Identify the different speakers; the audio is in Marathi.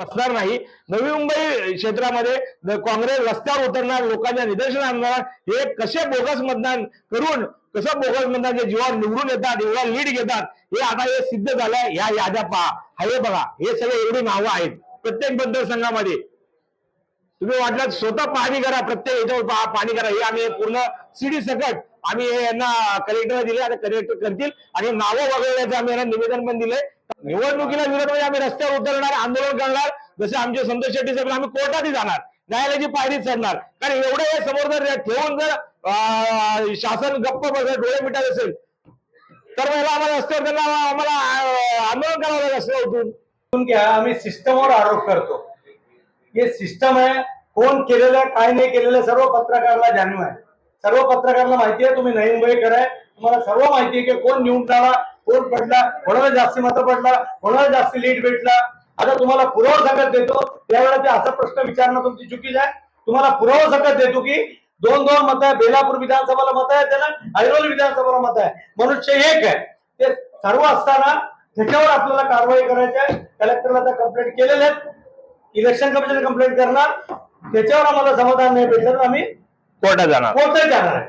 Speaker 1: असणार नाही. नवी मुंबई क्षेत्रामध्ये काँग्रेस रस्त्यावर उतरणार लोकांच्या निदर्शन आणणार. हे कसे बोगस मतदान करून कसं बोगस मतदान जे जीवावर निवडून येतात एवढा लीड घेतात हे आता हे सिद्ध झालंय या याद्या पहा. हा हे बघा हे सगळे एवढी नावं आहेत. प्रत्येक मतदारसंघामध्ये तुम्ही वाटलं स्वतः पाहणी करा प्रत्येक याच्यावर पहा पाणी करा. हे आम्ही पूर्ण सीडी सकट आम्ही हे यांना कलेक्टरला दिले आता कलेक्टर करतील. आणि नावं वगळण्याचं आम्ही यांना निवेदन पण दिलंय. निवडणुकीला विरोध म्हणजे आम्ही रस्त्यावर उतरणार आंदोलन करणार. जसे आमचे संतोष शेट्टी साहेब आम्ही कोर्टातही जाणार. न्यायालयाची पायरी चढणार. कारण एवढं हे समोर जर ठेवून जर अं, शासन गप्प बसत डोळे मिटत असेल तर मला आम्हाला रस्त्यावर त्यांना आम्हाला आंदोलन करावं लागेल रस्त्यावर उतरून
Speaker 2: घ्या आम्ही सिस्टमवर आरोप करतो. हे सिस्टम आहे कोण केलेलं काय नाही केलेलं सर्व पत्रकाराला जाणीव आहे. सर्व पत्रकाराला माहिती आहे तुम्ही नवी मुंबईकर आहे. तुम्हाला सर्व माहिती आहे की कोण निवडून आला कोण पडला कोणाला जास्ती मतं पडला कोणाला जास्ती लीड भेटला. आता तुम्हाला पुरावा सकट देतो. त्यावेळेला ते असा प्रश्न विचारणं तुमची चुकीच आहे. तुम्हाला पुरावा सकट देतो की दोन दोन मत आहे. बेलापूर विधानसभाला मत आहे त्याला ऐरोली विधानसभाला मत आहे. मनुष्य एक आहे. ते सर्व असताना त्याच्यावर आपल्याला कारवाई करायची आहे. कलेक्टरला त्या कंप्लेंट केलेल्या आहेत. इलेक्शन कमिशन कंप्लेंट करणार. त्याच्यावर आम्हाला समाधान नाही भेटलं तर आम्ही
Speaker 1: कोर्टात जाणार.
Speaker 2: कोर्टात जाणार आहे.